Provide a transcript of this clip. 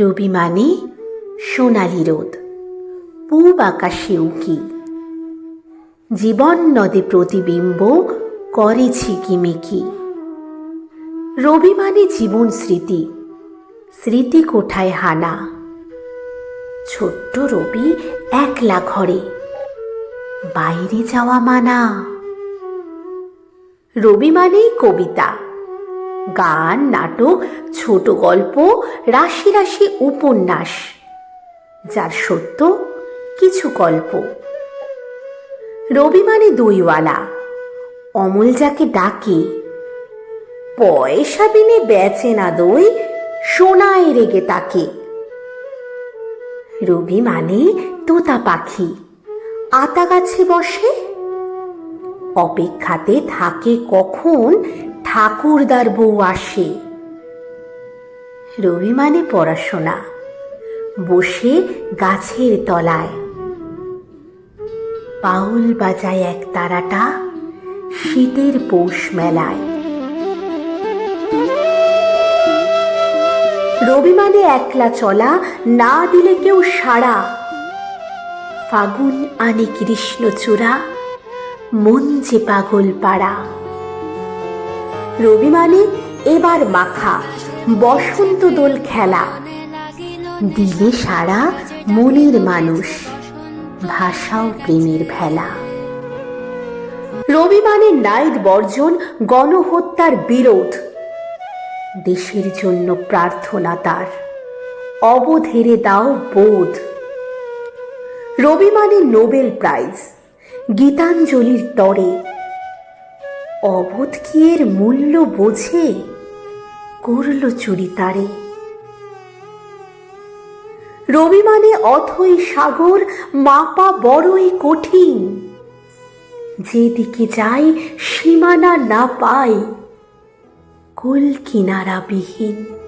রবি মানে সোনালি রোদ। পূব আকাশে উকি। জীবন নদে প্রতিবিম্ব করে ঝিকিমিকি রবি মানে জীবন স্মৃতি। স্মৃতি কোঠায় হানা। ছোট্ট রবি একলা ঘরে। বাইরে যাওয়া মানা। রবি মানেই কবিতা। গান, নাটক, ছোট গল্প, রাশি রাশি উপন্যাস, যার সত্য কিছু গল্প। রবি মানে দইওয়ালা, অমল যাকে ডাকে, পয়সা বিনে বেচে না দই, সোনায় রেগে তাকে। রবি মানে তোতা পাখি, আতা গাছে বসে, অপেক্ষাতে থাকে কখন ঠাকুরদার বউ আসে। রবি মানে পড়াশোনা। বসে গাছের তলায়। পাউল বাজায় এক তারাটা শীতের পৌষ মেলায়। রবি মানে একলা চলা, না দিলে কেউ সাড়া। ফাগুন আনে কৃষ্ণচূড়া মন যে পাগল পাড়া। রবি মানে এবার মাখা, বসন্ত দোল খেলা। দিলে সারা মনের মানুষ, ভাষাও প্রেমের ভেলা। রবি মানে নাইট বর্জন, গণহত্যার বিরোধ। দেশের জন্য প্রার্থনা তার, অবধেরে দাও বোধ। রবি মানে নোবেল প্রাইজ, গীতাঞ্জলির তরে অবোধ কি এর মূল্য বোঝে? করল চুরি তারে। রবি মানে অথই সাগর, মাপা বড়ই কঠিন। যেদিকে যাই সীমানা না পাই কুল কিনারা বিহীন